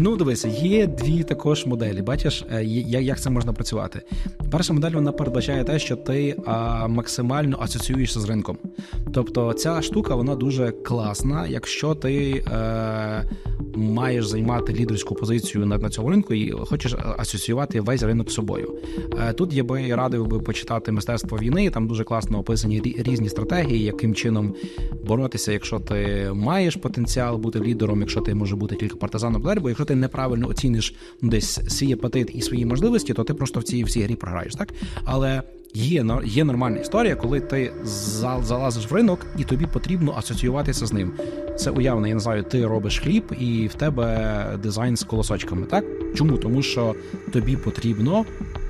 Ну, дивися, є дві також моделі. Бачиш, е, як це можна працювати. Перша модель вона передбачає те, що ти максимально асоціюєшся з ринком. Тобто ця штука вона дуже класна, якщо ти е, маєш займати лідерську позицію на, на цьому ринку і хочеш асоціювати весь ринок з собою. Е, тут я би радив би почитати мистецтво війни. Там дуже класно описані різні стратегії, яким чином боротися, якщо ти маєш потенціал бути лідером, якщо ти може бути тільки партизаном бо якщо ти неправильно оціниш десь свій апетит і свої можливості, то ти просто в цій всій грі програєш, так? Але є, є нормальна історія, коли ти залазиш в ринок і тобі потрібно асоціюватися з ним. Це уявно, я не знаю, ти робиш хліб і в тебе дизайн з колосочками, так? Чому? Тому що тобі потрібно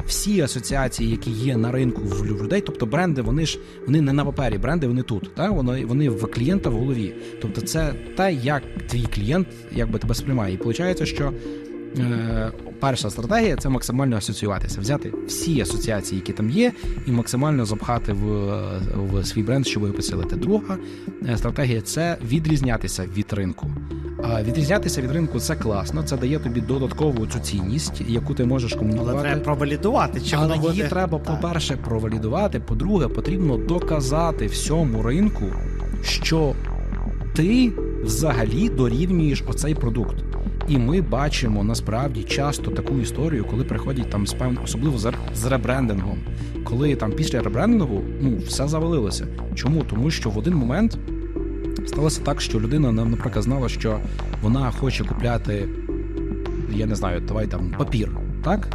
всі асоціації, які є на ринку в людей, тобто бренди, вони ж вони не на папері, бренди вони тут. Так? Вони, вони в клієнта в голові. Тобто, це те, як твій клієнт якби тебе сприймає. І виходить, що е, перша стратегія це максимально асоціюватися, взяти всі асоціації, які там є, і максимально запхати в, в свій бренд, щоб його посилити. Друга е, стратегія це відрізнятися від ринку. А відрізнятися від ринку це класно, це дає тобі додаткову цю цінність, яку ти можеш Але треба провалідувати, чи Але її буде... треба, по-перше, провалідувати. По-друге, потрібно доказати всьому ринку, що ти взагалі дорівнюєш оцей продукт. І ми бачимо насправді часто таку історію, коли приходять там з певним, особливо з ребрендингом, коли там після ребрендингу ну все завалилося. Чому? Тому що в один момент сталося так, що людина наприклад, знала, що вона хоче купляти, я не знаю, давай там папір, так?